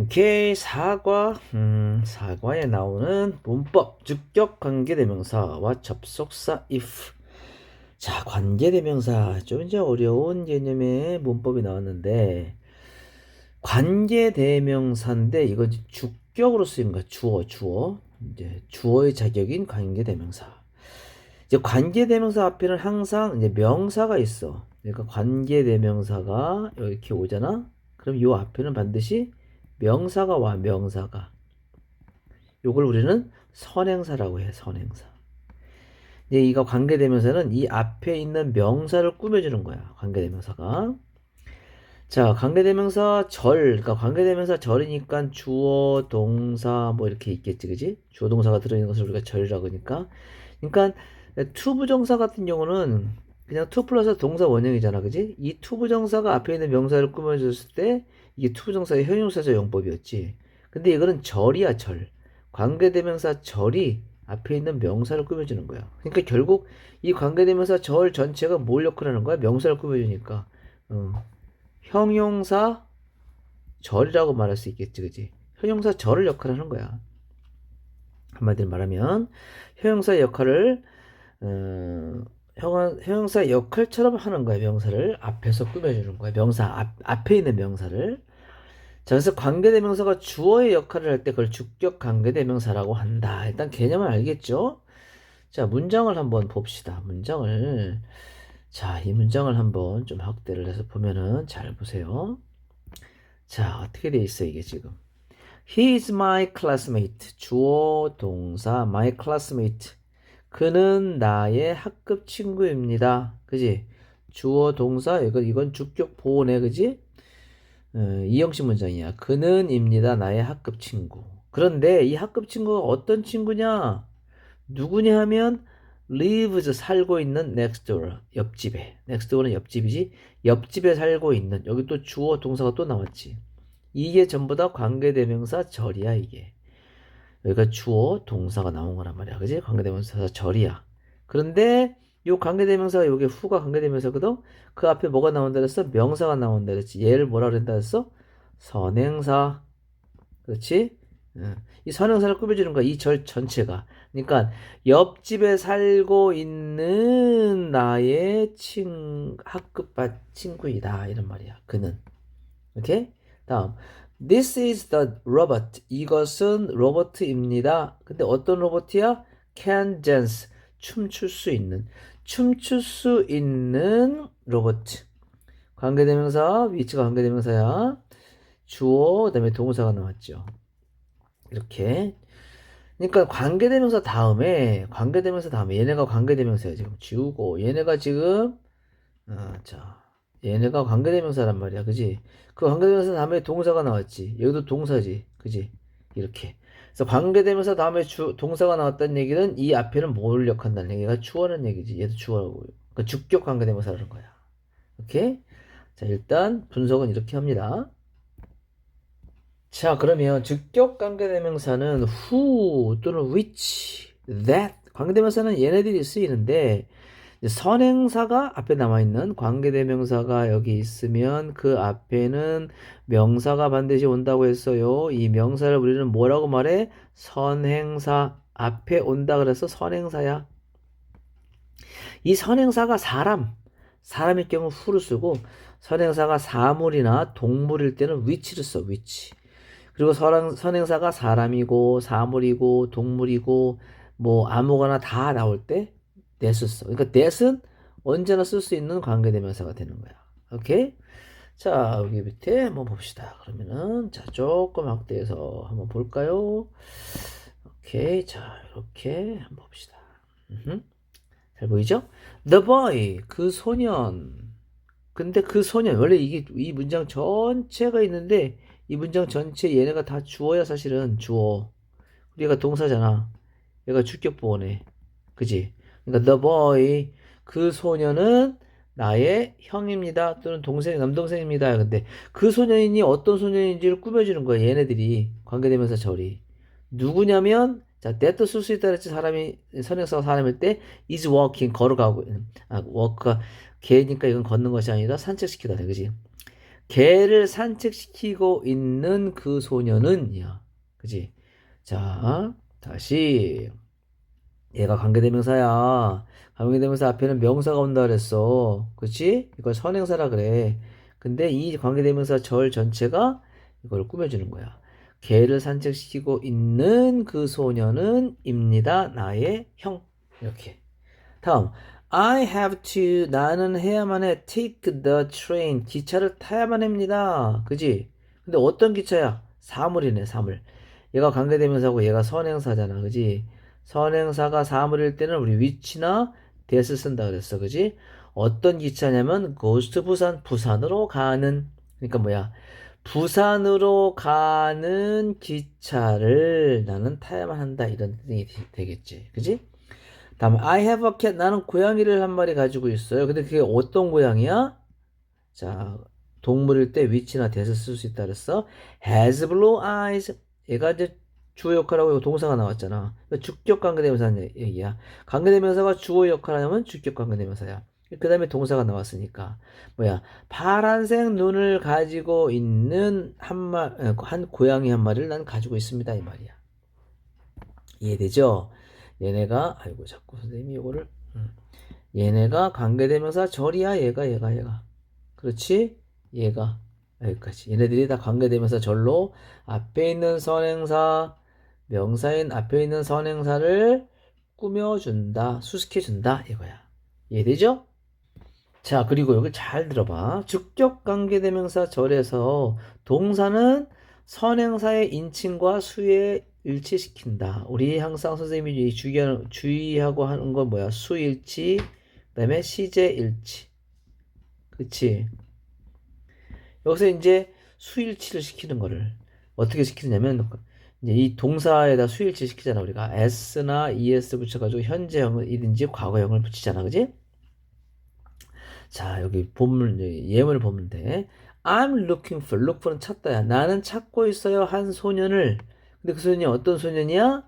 오케이 사과. 음, 사과에 나오는 문법 주격 관계대명사와 접속사 if. 자 관계대명사. 좀 이제 어려운 개념의 문법이 나왔는데 관계대명사인데 이건 주격으로 쓰인 거야. 주어 주어. 이제 주어의 자격인 관계대명사. 이제 관계대명사 앞에는 항상 이제 명사가 있어. 그러니까 관계대명사가 이렇게 오잖아? 그럼 요 앞에는 반드시 명사가 와 명사가. 요걸 우리는 선행사라고 해 선행사. 이제 이거 관계대명사는 이 앞에 있는 명사를 꾸며주는 거야 관계대명사가. 자 관계대명사 절 그러니까 관계대명사 절이니까 주어 동사 뭐 이렇게 있겠지 그지? 주어 동사가 들어있는 것을 우리가 절이라고 하니까. 그러니까 투부정사 같은 경우는 그냥 투 플러스 동사 원형이잖아 그지? 이 투부정사가 앞에 있는 명사를 꾸며줬을 때 이게 투부정사의 형용사적 용법이었지. 근데 이거는 절이야, 절. 관계대명사 절이 앞에 있는 명사를 꾸며주는 거야. 그러니까 결국 이 관계대명사 절 전체가 뭘 역할하는 거야? 명사를 꾸며주니까. 어. 형용사 절이라고 말할 수 있겠지, 그지? 형용사 절을 역할하는 거야. 한마디로 말하면 형용사 역할을 어, 형, 형용사 역할처럼 하는 거야 명사를 앞에서 꾸며주는 거야 명사 앞, 앞에 있는 명사를 자, 그래서 관계대명사가 주어의 역할을 할 때 그걸 주격 관계대명사라고 한다. 일단 개념을 알겠죠? 자, 문장을 한번 봅시다. 문장을. 자, 이 문장을 한번 좀 확대를 해서 보면은 잘 보세요. 자, 어떻게 돼 있어, 이게 지금. He is my classmate. 주어, 동사, my classmate. 그는 나의 학급 친구입니다. 그지? 주어, 동사, 이건, 이건 주격 보호네, 그지? 어, 이형식 문장이야. 그는입니다. 나의 학급 친구. 그런데 이 학급 친구가 어떤 친구냐? 누구냐 하면 lives 살고 있는 next door 옆집에 next door는 옆집이지 옆집에 살고 있는 여기 또 주어 동사가 또 나왔지 이게 전부 다 관계대명사 절이야 이게 여기가 주어 동사가 나온 거란 말이야 그지 관계대명사 절이야 그런데 요 관계대명사가 요게 후가 관계대명사거든. 그 앞에 뭐가 나온다 그랬어? 명사가 나온다 그랬지. 얘를 뭐라 그랬다 그랬어? 선행사. 그렇지? 이 선행사를 꾸며주는 거야. 이 절 전체가. 그러니까 옆집에 살고 있는 나의 친 학급반 친구이다 이런 말이야. 그는. 오케이? 다음. This is the robot. 이것은 로버트입니다. 근데 어떤 로버트야? Can dance. 춤출 수 있는. 춤출 수 있는 로봇. 관계대명사, 위치가 관계대명사야. 주어, 그 다음에 동사가 나왔죠. 이렇게. 그러니까 관계대명사 다음에, 관계대명사 다음에, 얘네가 관계대명사야, 지금. 지우고, 얘네가 지금, 아, 자. 얘네가 관계대명사란 말이야, 그지? 그 관계대명사 다음에 동사가 나왔지. 여기도 동사지, 그지? 이렇게. 그래서 관계대명사 다음에 주, 동사가 나왔다는 얘기는 이 앞에는 뭘 역한다는 얘기가 주어라는 얘기지. 얘도 주어라고. 그러니까 주격 관계대명사라는 거야. 오케이? 자, 일단 분석은 이렇게 합니다. 자, 그러면 주격 관계대명사는 who 또는 which, that 관계대명사는 얘네들이 쓰이는데 선행사가 앞에 남아있는 관계대명사가 여기 있으면 그 앞에는 명사가 반드시 온다고 했어요. 이 명사를 우리는 뭐라고 말해? 선행사 앞에 온다 그래서 선행사야. 이 선행사가 사람, 사람일 경우 후를 쓰고 선행사가 사물이나 동물일 때는 위치를 써, 위치. 그리고 선행사가 사람이고 사물이고 동물이고 뭐 아무거나 다 나올 때 써. 그러니까 that은 언제나 쓸 수 있는 관계대명사가 되는 거야. 오케이? 자, 여기 밑에 한번 봅시다. 그러면은, 자, 조금 확대해서 한번 볼까요? 오케이. 자, 이렇게 한번 봅시다. 음흠. 잘 보이죠? The boy, 그 소년. 근데 그 소년, 원래 이게, 이 문장 전체가 있는데, 이 문장 전체 얘네가 다 주어야 사실은 주어. 우리가 동사잖아. 얘가 주격 보호네. 그지? 그러니까 the boy 그 소년은 나의 형입니다. 또는 동생 남동생입니다. 근데 그 소년이 어떤 소년인지를 꾸며주는 거야. 얘네들이. 관계되면서 절이 누구냐면 자 that 쓸수 있다 그랬지. 사람이 선행사가 사람일 때 is walking 걸어가고. 아 walk가 개니까 이건 걷는 것이 아니라 산책시키다. 그지? 개를 산책시키고 있는 그 소녀는 야 그지? 자 다시 얘가 관계대명사야 관계대명사 앞에는 명사가 온다 그랬어 그치 이걸 선행사라 그래 근데 이 관계대명사 절 전체가 이걸 꾸며주는 거야 개를 산책시키고 있는 그 소녀는 입니다 나의 형 이렇게 다음 I have to 나는 해야만 해 take the train 기차를 타야만 합니다. 그지? 근데 어떤 기차야? 사물이네 사물. 얘가 관계대명사고 얘가 선행사잖아. 그지? 선행사가 사물일 때는 우리 위치나 대를 쓴다 그랬어. 그지? 어떤 기차냐면 to 부산 부산으로 가는 그러니까 뭐야? 부산으로 가는 기차를 나는 타야만 한다 이런 뜻이 되겠지. 그지? 다음 I have a cat 나는 고양이를 한 마리 가지고 있어요. 근데 그게 어떤 고양이야? 자 동물일 때 위치나 대서 쓸 수 있다 그랬어. has blue eyes 얘가 이제 주어 역할하고 동사가 나왔잖아. 그러니까 주격 관계대명사 얘기야. 관계대명사가 주어 역할하면 주격 관계대명사야. 그 다음에 동사가 나왔으니까 뭐야 파란색 눈을 가지고 있는 한마 한 고양이 한 마리를 난 가지고 있습니다 이 말이야. 이해되죠? 얘네가 아이고 자꾸 선생님이 요거를 음. 얘네가 관계대명사 절이야 얘가 얘가 얘가 그렇지 얘가 여기까지 얘네들이 다 관계대명사 절로 앞에 있는 선행사 명사인 앞에 있는 선행사를 꾸며준다 수식해준다 이거야 이해되죠? 자 그리고 여기 잘 들어봐 주격 관계대명사 절에서 동사는 선행사의 인칭과 수의 일치시킨다. 우리 항상 선생님이 주의, 주의하고 하는 건 뭐야? 수일치, 그 다음에 시제일치. 그치? 여기서 이제 수일치를 시키는 거를 어떻게 시키느냐면 이제 이 동사에다 수일치 시키잖아 우리가 s나 es 붙여가지고 현재형이든지 과거형을 붙이잖아 그지? 자 여기 본문 예문을 보면 돼 I'm looking for look for는 찾다야 나는 찾고 있어요 한 소년을 근데 그 소년이 어떤 소년이야?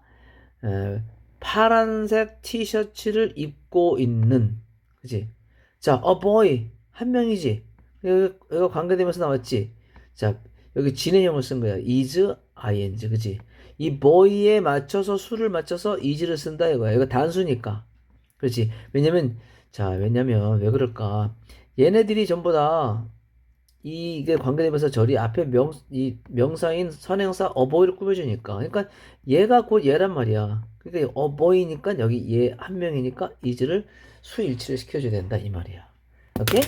에, 파란색 티셔츠를 입고 있는 그지? 자, a boy 한 명이지. 여기 관계되면서 나왔지. 자, 여기 진행형을 쓴 거야. is ing 그지? 이 boy에 맞춰서 수를 맞춰서 is를 쓴다 이거야. 이거 단수니까. 그렇지? 왜냐면 자, 왜냐면 왜 그럴까? 얘네들이 전부 다 이게 관계되면서 절이 앞에 명, 이 명사인 선행사 어버이를 꾸며주니까. 그러니까 얘가 곧 얘란 말이야. 그러니까 어버이니까 여기 얘 한 명이니까 이즈를 수일치를 시켜줘야 된다. 이 말이야. 오케이?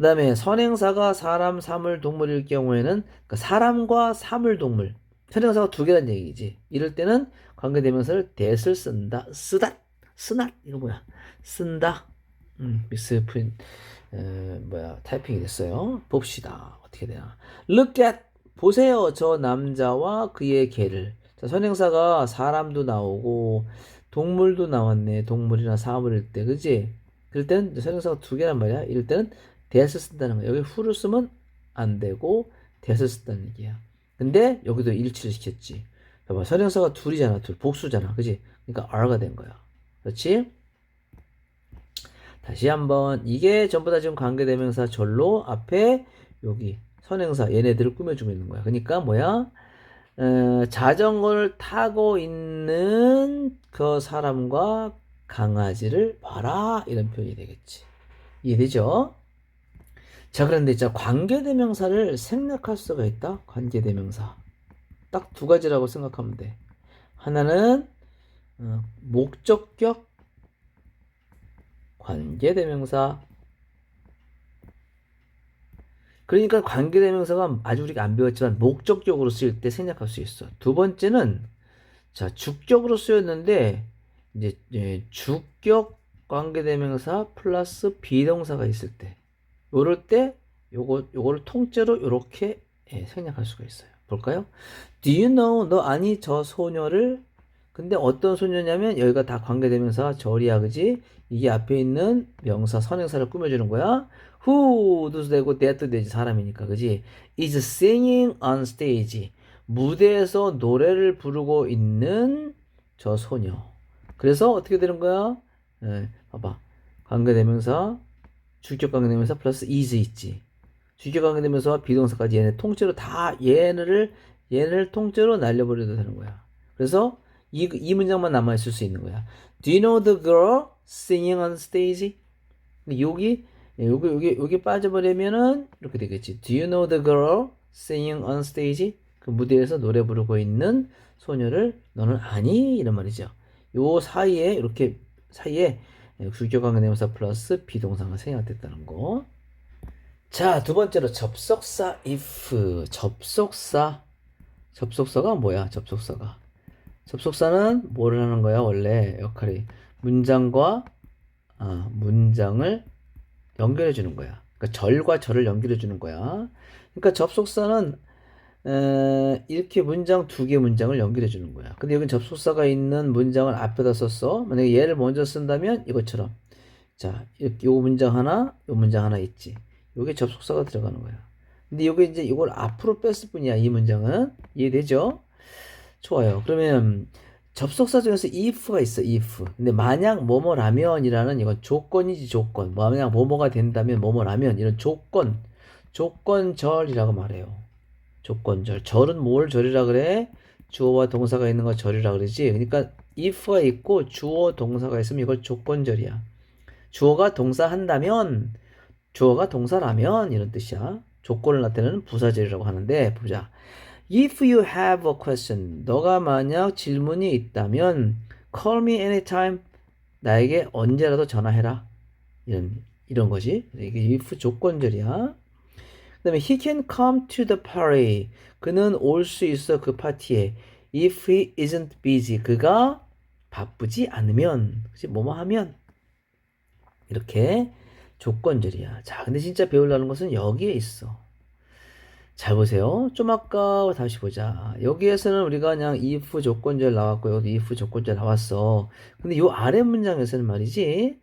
그 다음에 선행사가 사람, 사물, 동물일 경우에는 그러니까 사람과 사물, 동물. 선행사가 두 개란 얘기지. 이럴 때는 관계대명사를 대을 쓴다. 쓰다. 쓰나? 이거 뭐야? 쓴다. 음, 미스프린. 에, 뭐야 타이핑이 됐어요. 봅시다. 어떻게 되나. Look at 보세요. 저 남자와 그의 개를. 자, 선행사가 사람도 나오고 동물도 나왔네. 동물이나 사물일 때, 그지? 그럴 때는 선행사가 두 개란 말이야. 이럴 때는 대스 쓴다는 거야. 여기 후를 쓰면 안 되고 대스 쓴다는 얘기야. 근데 여기도 일치를 시켰지. 봐봐. 선행사가 둘이잖아. 둘. 복수잖아. 그지? 그러니까 R가 된 거야. 그렇지? 다시 한번 이게 전부 다 지금 관계대명사 절로 앞에 여기 선행사 얘네들을 꾸며주고 있는 거야. 그러니까 뭐야? 어, 자전거를 타고 있는 그 사람과 강아지를 봐라 이런 표현이 되겠지. 이해되죠? 자 그런데 자 관계대명사를 생략할 수가 있다. 관계대명사 딱 두 가지라고 생각하면 돼. 하나는 어, 목적격 관계대명사 그러니까 관계대명사가 아주 우리가 안 배웠지만 목적격으로 쓰일 때 생략할 수 있어. 두 번째는 자 주격으로 쓰였는데 이제 예, 주격 관계대명사 플러스 비동사가 있을 때 요럴 때 요거 요거를 통째로 요렇게 예, 생략할 수가 있어요. 볼까요? Do you know 너 아니 저 소녀를 근데 어떤 소녀냐면 여기가 다 관계대명사 절이야 그지? 이게 앞에 있는 명사 선행사를 꾸며주는 거야. who도 되고 that도 되지 사람이니까 그지? is singing on stage 무대에서 노래를 부르고 있는 저 소녀. 그래서 어떻게 되는 거야? 네, 봐봐 관계대명사 주격 관계대명사 플러스 is 있지. 주격 관계 대명사와 비동사까지 얘네 통째로 다 얘네를 얘네를 통째로 날려버려도 되는 거야. 그래서 이, 이 문장만 남아 있을 수 있는 거야. Do you know the girl singing on stage? 여기 여기 여기 여기 빠져버리면은 이렇게 되겠지. Do you know the girl singing on stage? 그 무대에서 노래 부르고 있는 소녀를 너는 아니? 이런 말이죠. 요 사이에 이렇게 사이에 주격관계 대명사 플러스 비동사가 생략됐다는 거. 자, 두 번째로 접속사 if. 접속사. 접속사가 뭐야? 접속사가. 접속사는 뭐를 하는 거야? 원래 역할이 문장과 아, 문장을 연결해 주는 거야. 그러니까 절과 절을 연결해 주는 거야. 그러니까 접속사는 에, 이렇게 문장 두 개 문장을 연결해 주는 거야. 근데 여기 접속사가 있는 문장을 앞에다 썼어. 만약에 얘를 먼저 쓴다면 이것처럼 자, 이렇게 요 문장 하나, 요 문장 하나 있지. 요게 접속사가 들어가는 거야. 근데 요게 이제 이걸 앞으로 뺐을 뿐이야. 이 문장은 이해되죠? 좋아요. 그러면 접속사 중에서 if가 있어. if. 근데 만약 뭐뭐라면이라는 이건 조건이지 조건. 만약 뭐뭐가 된다면 뭐뭐라면 이런 조건 조건절이라고 말해요. 조건절. 절은 뭘 절이라 그래? 주어와 동사가 있는 거 절이라 그러지. 그러니까 if가 있고 주어 동사가 있으면 이걸 조건절이야. 주어가 동사 한다면 주어가 동사라면 이런 뜻이야. 조건을 나타내는 부사절이라고 하는데 보자. If you have a question, 너가 만약 질문이 있다면 call me anytime. 나에게 언제라도 전화해라. 이런 이런 거지. 이게 if 조건절이야. 그다음에 he can come to the party. 그는 올 수 있어 그 파티에. If he isn't busy. 그가 바쁘지 않으면, 그치 뭐뭐 하면 이렇게 조건절이야. 자, 근데 진짜 배우려는 것은 여기에 있어. 잘 보세요. 좀 아까 다시 보자. 여기에서는 우리가 그냥 if 조건절 나왔고 여기 if 조건절 나왔어. 근데 요 아래 문장에서는 말이지.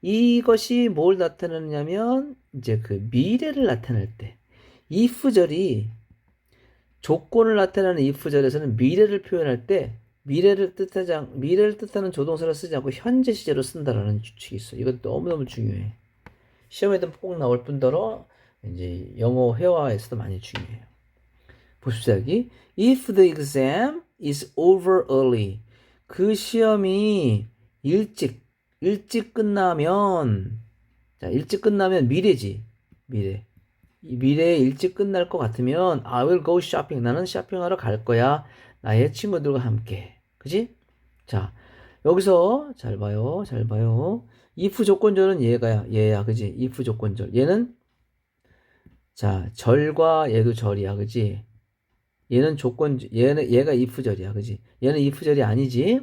이것이 뭘 나타내느냐면 이제 그 미래를 나타낼 때 if절이 조건을 나타내는 if절에서는 미래를 표현할 때 미래를 뜻하지 않, 미래를 뜻하는 조동사를 쓰지 않고 현재 시제로 쓴다라는 규칙이 있어. 이건 너무너무 중요해. 시험에도 꼭 나올 뿐더러 이제 영어 회화에서도 많이 중요해요. 보십시오 여기 if the exam is over early 그 시험이 일찍 일찍 끝나면 자 일찍 끝나면 미래지 미래. 이 미래에 일찍 끝날 것 같으면 I will go shopping. 나는 쇼핑하러 갈 거야. 나의 친구들과 함께. 그지? 자 여기서 잘 봐요 잘 봐요. if 조건절은 얘가야 얘야 그지? if 조건절. 얘는 자 절과 얘도 절이야 그지? 얘는 조건 얘는 얘가 if절이야 그지? 얘는 if절이 아니지.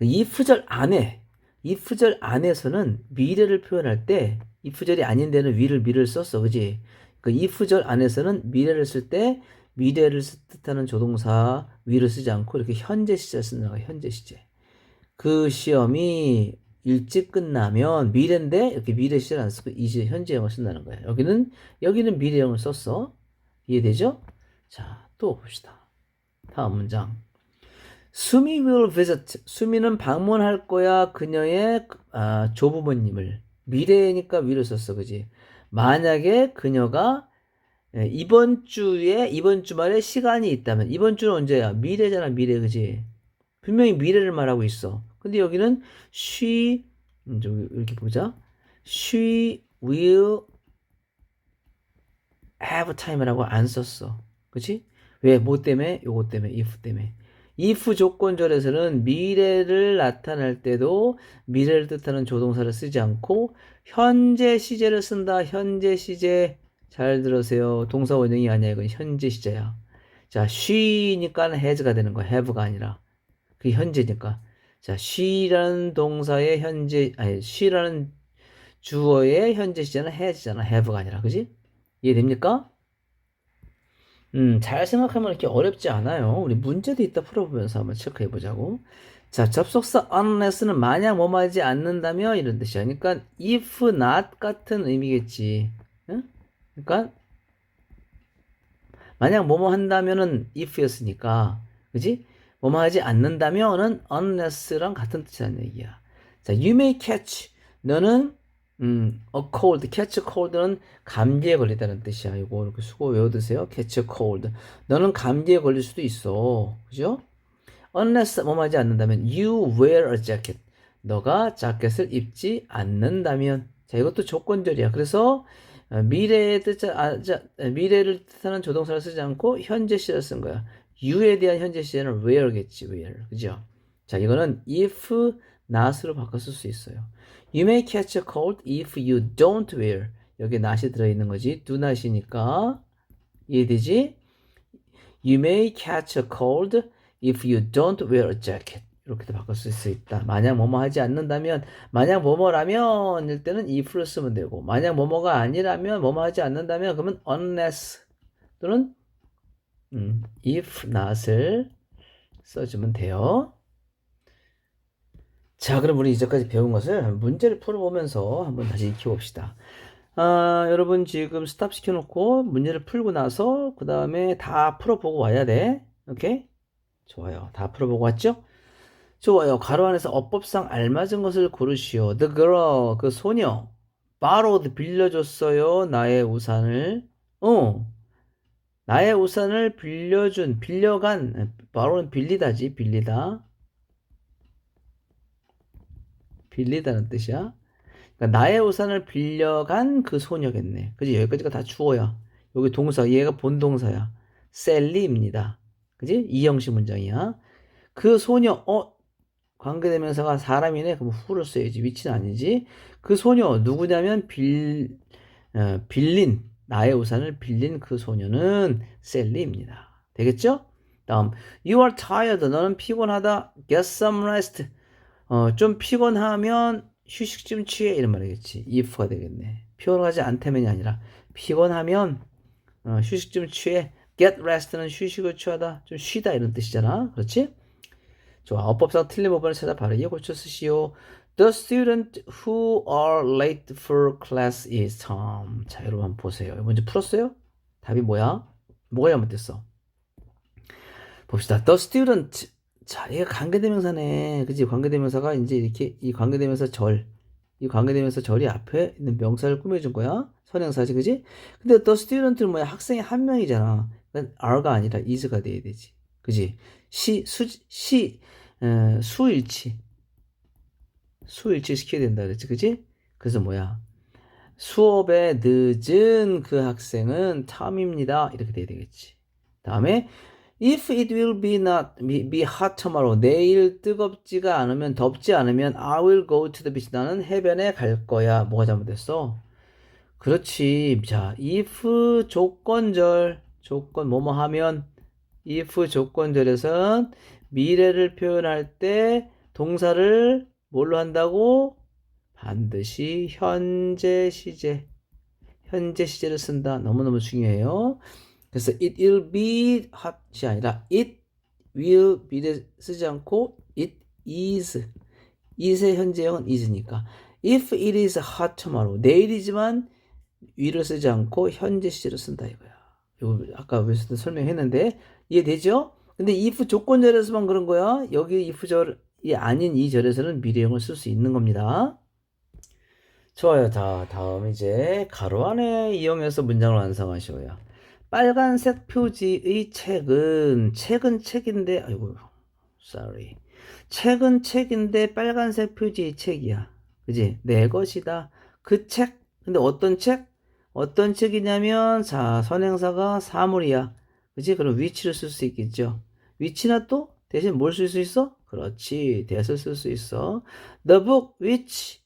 if절 안에 if절 안에서는 미래를 표현할 때 if절이 아닌 데는 위를 미를 썼어 그지 그 if절 안에서는 미래를 쓸 때 미래를 뜻하는 조동사 위를 쓰지 않고 이렇게 현재 시제 쓰는 거야 현재 시제 그 시험이 일찍 끝나면 미래인데 이렇게 미래 시제를 안 쓰고 이제 현재형을 쓴다는 거야. 여기는 여기는 미래형을 썼어. 이해되죠? 자, 또 봅시다. 다음 문장. 수미 will visit. 수미는 방문할 거야. 그녀의 아, 조부모님을. 미래니까 위를 썼어. 그지? 만약에 그녀가 예, 이번 주에 이번 주말에 시간이 있다면 이번 주는 언제야? 미래잖아. 미래. 그지? 분명히 미래를 말하고 있어. 근데 여기는 she 좀 이렇게 보자. she will have time이라고 안 썼어. 그치? 왜? 뭐 때문에? 요거 때문에, if 때문에. If 조건절에서는 미래를 나타낼 때도 미래를 뜻하는 조동사를 쓰지 않고 현재 시제를 쓴다. 현재 시제 잘 들으세요. 동사 원형이 아니야. 이건 현재 시제야. 자, she니까 has가 되는 거야. have가 아니라. 그게 현재니까. 자, she라는 동사의 현재, 아니, she라는 주어의 현재 시제는 has잖아. have가 아니라. 그지? 이해됩니까? 음, 잘 생각하면 이렇게 어렵지 않아요. 우리 문제도 이따 풀어보면서 한번 체크해 보자고. 자, 접속사 unless는 만약 뭐뭐 하지 않는다며 이런 뜻이야. 그러니까 if not 같은 의미겠지. 응? 그러니까 만약 뭐뭐 한다면은 if였으니까. 그지? 뭐뭐 하지 않는다면은 unless랑 같은 뜻이라는 얘기야. 자, you may catch. 너는 음, a cold, catch cold는 감기에 걸리다는 뜻이야. 이거 이렇게 수고 외워두세요. catch cold. 너는 감기에 걸릴 수도 있어. 그죠? unless 뭐 하지 않는다면 you wear a jacket. 너가 자켓을 입지 않는다면. 자, 이것도 조건절이야. 그래서 어, 미래의 뜻, 아, 자, 미래를 뜻하는 조동사를 쓰지 않고 현재 시제를 쓴 거야. you에 대한 현재 시제는 wear겠지, wear. 그죠? 자, 이거는 if not으로 쓸수 있어요. You may catch a cold if you don't wear. 여기 not이 들어있는 거지. do not이니까. 이해되지? You may catch a cold if you don't wear a jacket. 이렇게도 바꿀 수 있다. 만약 뭐뭐 하지 않는다면, 만약 뭐뭐라면, 일 때는 if를 쓰면 되고, 만약 뭐뭐가 아니라면, 뭐뭐 하지 않는다면, 그러면 unless 또는 음, if not을 써주면 돼요. 자, 그럼 우리 이제까지 배운 것을 문제를 풀어보면서 한번 다시 익혀봅시다. 아, 여러분 지금 스탑 시켜놓고 문제를 풀고 나서 그 다음에 다 풀어보고 와야 돼. 오케이? 좋아요. 다 풀어보고 왔죠? 좋아요. 가로 안에서 어법상 알맞은 것을 고르시오. The girl, 그 소녀. borrowed, 빌려줬어요. 나의 우산을. 어. 나의 우산을 빌려준, 빌려간, borrow는 빌리다지, 빌리다. 빌리다는 뜻이야. 그러니까 나의 우산을 빌려간 그 소녀겠네. 그지? 여기까지가 다 주어야. 여기 동사, 얘가 본동사야. 셀리입니다. 그지? 이형식 문장이야. 그 소녀, 어? 관계대명사가 사람이네? 그럼 후를 써야지. 위치는 아니지. 그 소녀, 누구냐면 빌, 어, 빌린, 나의 우산을 빌린 그 소녀는 셀리입니다. 되겠죠? 다음, you are tired. 너는 피곤하다. get some rest. 어, 좀 피곤하면 휴식 좀 취해 이런 말이겠지. if가 되겠네. 피곤하지 않다면이 아니라 피곤하면 어, 휴식 좀 취해. get rest는 휴식을 취하다, 좀 쉬다 이런 뜻이잖아. 그렇지? 좋아. 어법상 틀린 부분을 찾아 바르게 고쳐 쓰시오. The student who are late for class is Tom. 자, 여러분 보세요. 문제 풀었어요? 답이 뭐야? 뭐가 잘못됐어? 봅시다. The student. 자, 얘가 관계대명사네. 그지? 관계대명사가 이제 이렇게 이 관계대명사 절. 이 관계대명사 절이 앞에 있는 명사를 꾸며준 거야. 선행사지, 그지? 근데 the student는 뭐야? 학생이 한 명이잖아. 그러니까 are가 아니라 is가 돼야 되지. 그지? 시, 수, 시, 에, 수일치. 수일치 시켜야 된다 그랬지, 그지? 그래서 뭐야? 수업에 늦은 그 학생은 탐입니다. 이렇게 돼야 되겠지. 다음에 If it will be not be, hot tomorrow. 내일 뜨겁지가 않으면 덥지 않으면 I will go to the beach. 나는 해변에 갈 거야. 뭐가 잘못됐어? 그렇지. 자, if 조건절 조건 뭐뭐 하면 if 조건절에선 미래를 표현할 때 동사를 뭘로 한다고? 반드시 현재 시제. 현재 시제를 쓴다. 너무너무 중요해요. 그래서 it will be hot이 아니라 it will be를 쓰지 않고 it is. is의 현재형은 is니까. if it is hot tomorrow. 내일이지만 will을 쓰지 않고 현재 시제를 쓴다 이거야. 이거 아까 웨스트 설명했는데 이해되죠? 근데 if 조건절에서만 그런 거야. 여기 if 절이 아닌 이 절에서는 미래형을 쓸 수 있는 겁니다. 좋아요. 자, 다음 이제 가로 안에 이용해서 문장을 완성하시오요. 빨간색 표지의 책은 책은 책인데 아이고 sorry. 책은 책인데 빨간색 표지의 책이야. 그지? 내 것이다. 그 책. 근데 어떤 책? 어떤 책이냐면 자 선행사가 사물이야. 그지? 그럼 위치를 쓸 수 있겠죠. 위치나 또? 대신 뭘 쓸 수 있어? 그렇지. 대을 쓸수 있어. The book which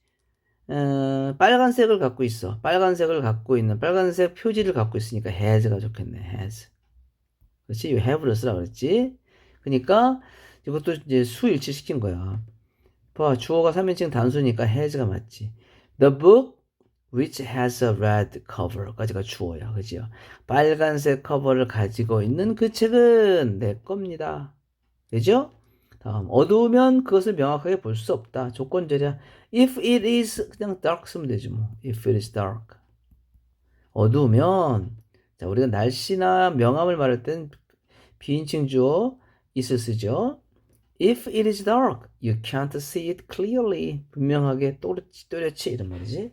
어, 빨간색을 갖고 있어. 빨간색을 갖고 있는 빨간색 표지를 갖고 있으니까 has가 좋겠네. has. 그렇지? 이 have를 쓰라 그랬지? 그러니까 이것도 이제 수 일치 시킨 거야. 봐, 주어가 3인칭 단수니까 has가 맞지. The book which has a red cover까지가 주어야. 그죠? 빨간색 커버를 가지고 있는 그 책은 내 겁니다. 그죠? 다음 어두우면 그것을 명확하게 볼 수 없다. 조건절이야. If it is 그냥 dark 쓰면 되지 뭐. If it is dark. 어두우면 자 우리가 날씨나 명암을 말할 땐 비인칭 주어 is을 쓰죠. If it is dark, you can't see it clearly. 분명하게 또렷이 또렷이 이런 말이지.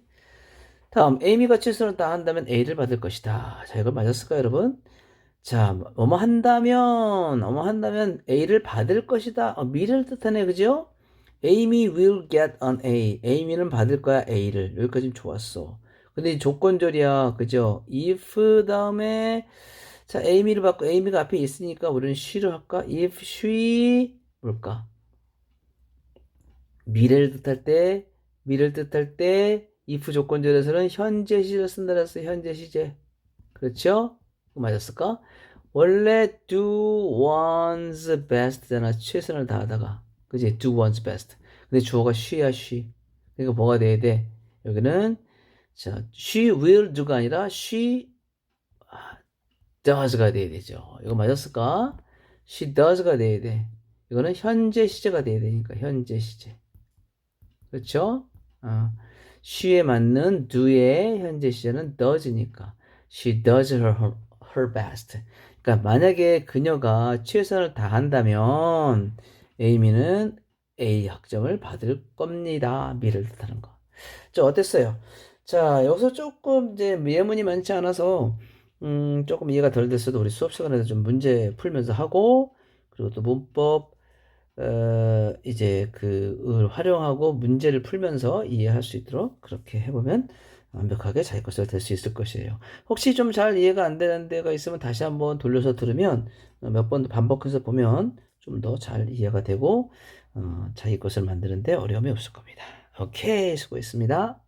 다음, 에이미가 최선을 다한다면 A를 받을 것이다. 자, 이걸 맞았을까요, 여러분? 자, 뭐뭐 한다면, 뭐뭐 한다면 A를 받을 것이다. 어, 미래를 뜻하네, 그죠? Amy will get an A. Amy는 받을 거야, A를. 여기까지는 좋았어. 근데 이 조건절이야, 그죠? if 다음에, 자, Amy를 받고 Amy가 앞에 있으니까 우리는 she를 할까? if she, 뭘까? 미래를 뜻할 때, 미래를 뜻할 때, if 조건절에서는 현재 시제를 쓴다 그랬어, 현재 시제. 그렇죠? 맞았을까? 원래 do one's best잖아. 최선을 다하다가. 그지? do one's best. 근데 주어가 she야, she. 그러니까 뭐가 돼야 돼? 여기는, 자, she will do가 아니라 she 아, does가 돼야 되죠. 이거 맞았을까? she does가 돼야 돼. 이거는 현재 시제가 돼야 되니까, 현재 시제. 그렇죠? 어. she에 맞는 do의 현재 시제는 does니까. she does her, her, best. 그러니까 만약에 그녀가 최선을 다한다면 에이미는 A 학점을 받을 겁니다. 미를 뜻하는 거. 자, 어땠어요? 자, 여기서 조금 이제 예문이 많지 않아서 음, 조금 이해가 덜 됐어도 우리 수업 시간에도 좀 문제 풀면서 하고 그리고 또 문법 어, 이제 그을 활용하고 문제를 풀면서 이해할 수 있도록 그렇게 해보면 완벽하게 자기 것을 될 수 있을 것이에요. 혹시 좀 잘 이해가 안 되는 데가 있으면 다시 한번 돌려서 들으면 몇 번 반복해서 보면 좀 더 잘 이해가 되고 어, 자기 것을 만드는데 어려움이 없을 겁니다. 오케이 수고했습니다.